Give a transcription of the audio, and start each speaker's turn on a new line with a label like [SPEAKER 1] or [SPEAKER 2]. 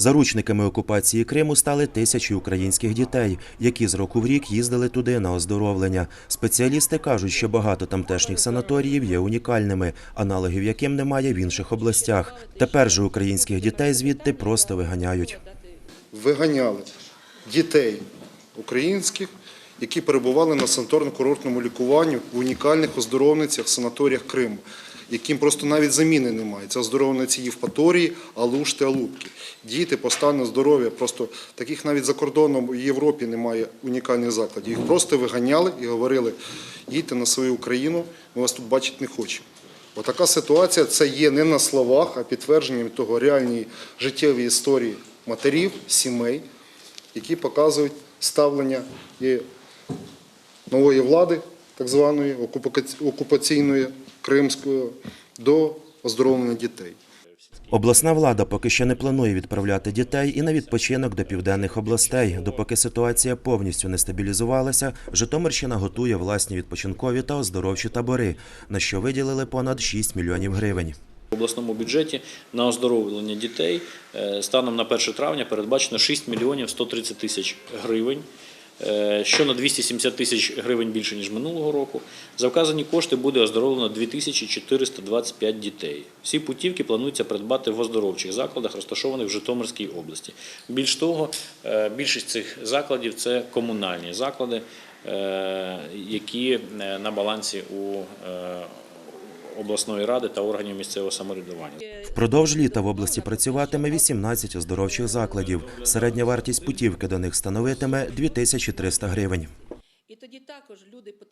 [SPEAKER 1] Заручниками окупації Криму стали тисячі українських дітей, які з року в рік їздили туди на оздоровлення. Спеціалісти кажуть, що багато тамтешніх санаторіїв є унікальними, аналогів яким немає в інших областях. Тепер же українських дітей звідти просто виганяють.
[SPEAKER 2] виганяли дітей українських, які перебували на санаторно-курортному лікуванні в унікальних оздоровницях, санаторіях Криму, яким просто навіть заміни немає. Це оздоровниці Євпаторії, Алушти, Алубки. Діти по стану здоров'я, просто таких навіть за кордоном в Європі немає унікальних закладів. Їх просто виганяли і говорили, їдьте на свою Україну, ми вас тут бачити не хочемо. Отака ситуація це є не на словах, а підтвердженням того реальної життєвої історії матерів, сімей, які показують ставлення і нової влади, так званої окупаці- окупаційної кримської, до оздоровлення дітей.
[SPEAKER 1] Обласна влада поки що не планує відправляти дітей і на відпочинок до південних областей. Допоки ситуація повністю не стабілізувалася, Житомирщина готує власні відпочинкові та оздоровчі табори, на що виділили понад 6 мільйонів гривень.
[SPEAKER 3] В обласному бюджеті на оздоровлення дітей е, станом на 1 травня передбачено 6 мільйонів 130 тисяч гривень, що на 270 тисяч гривень більше, ніж минулого року. За вказані кошти буде оздоровлено 2425 дітей. Всі путівки планується придбати в оздоровчих закладах, розташованих в Житомирській області. Більш того, е, більшість цих закладів це комунальні заклади, е, які е, на балансі у е, обласної ради та органів місцевого самоврядування.
[SPEAKER 1] Впродовж літа в області працюватиме 18 оздоровчих закладів. Середня вартість путівки до них становитиме 2300 гривень.
[SPEAKER 4] І тоді також люди потерпають.